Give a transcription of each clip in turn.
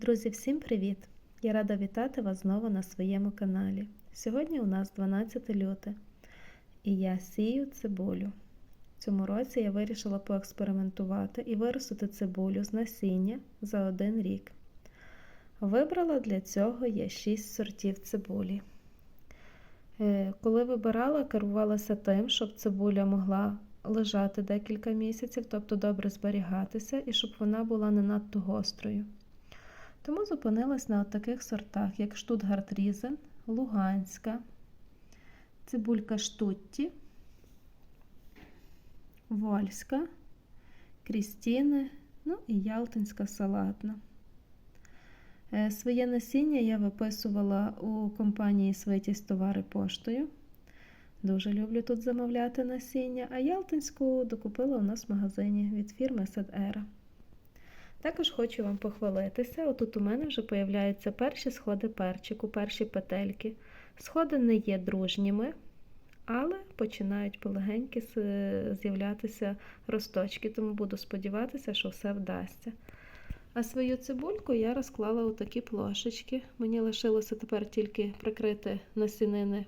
Друзі, всім привіт! Я рада вітати вас знову на своєму каналі. Сьогодні у нас 12 люте і я сію цибулю. Цьому році я вирішила поекспериментувати і виростити цибулю з насіння за один рік. Вибрала для цього я 6 сортів цибулі. Е, Коли вибирала, керувалася тим, щоб цибуля могла лежати декілька місяців, тобто добре зберігатися, і щоб вона була не надто гострою. Тому зупинилась на таких сортах, як Штутгарт Різен, Луганська, цибулька Штутті, Вольська, Крістіни, ну і Ялтинська салатна. Е, Своє насіння я виписувала у компанії Свитість товари поштою. Дуже люблю тут замовляти насіння, а Ялтинську докупила у нас в магазині від фірми Седера. Також хочу вам похвалитися. Отут у мене вже появляються перші сходи перчику, перші петельки. Сходи не є дружніми, але починають полегеньки з'являтися росточки, тому буду сподіватися, що все вдасться. А свою цибульку я розклала у такі плошечки. Мені лишилося тепер тільки прикрити насінини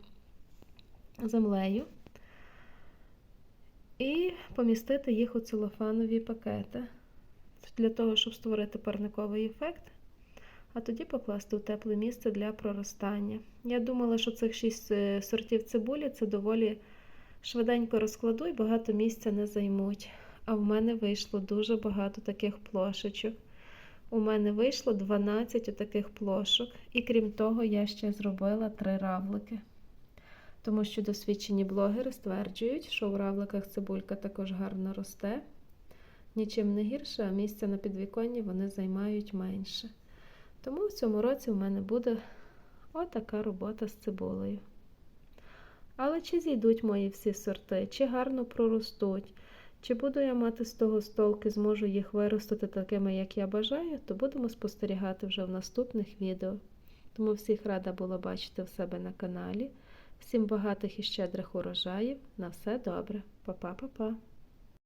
землею і помістити їх у целофанові пакети для того, щоб створити парниковий ефект, а тоді покласти у тепле місце для проростання. Я думала, що цих 6 сортів цибулі це доволі швиденько розкладу і багато місця не займуть. А в мене вийшло дуже багато таких плошечок. У мене вийшло 12 таких плошок, і крім того, я ще зробила 3 равлики. Тому що досвідчені блогери стверджують, що у равликах цибулька також гарно росте. Нічим не гірше, а місця на підвіконні вони займають менше. Тому в цьому році в мене буде отака робота з цибулею. Але чи зійдуть мої всі сорти, чи гарно проростуть, чи буду я мати з того столки, зможу їх виростити такими, як я бажаю, то будемо спостерігати вже в наступних відео. Тому всіх рада була бачити в себе на каналі. Всім багатих і щедрих урожаїв. На все добре. Па-па-па-па.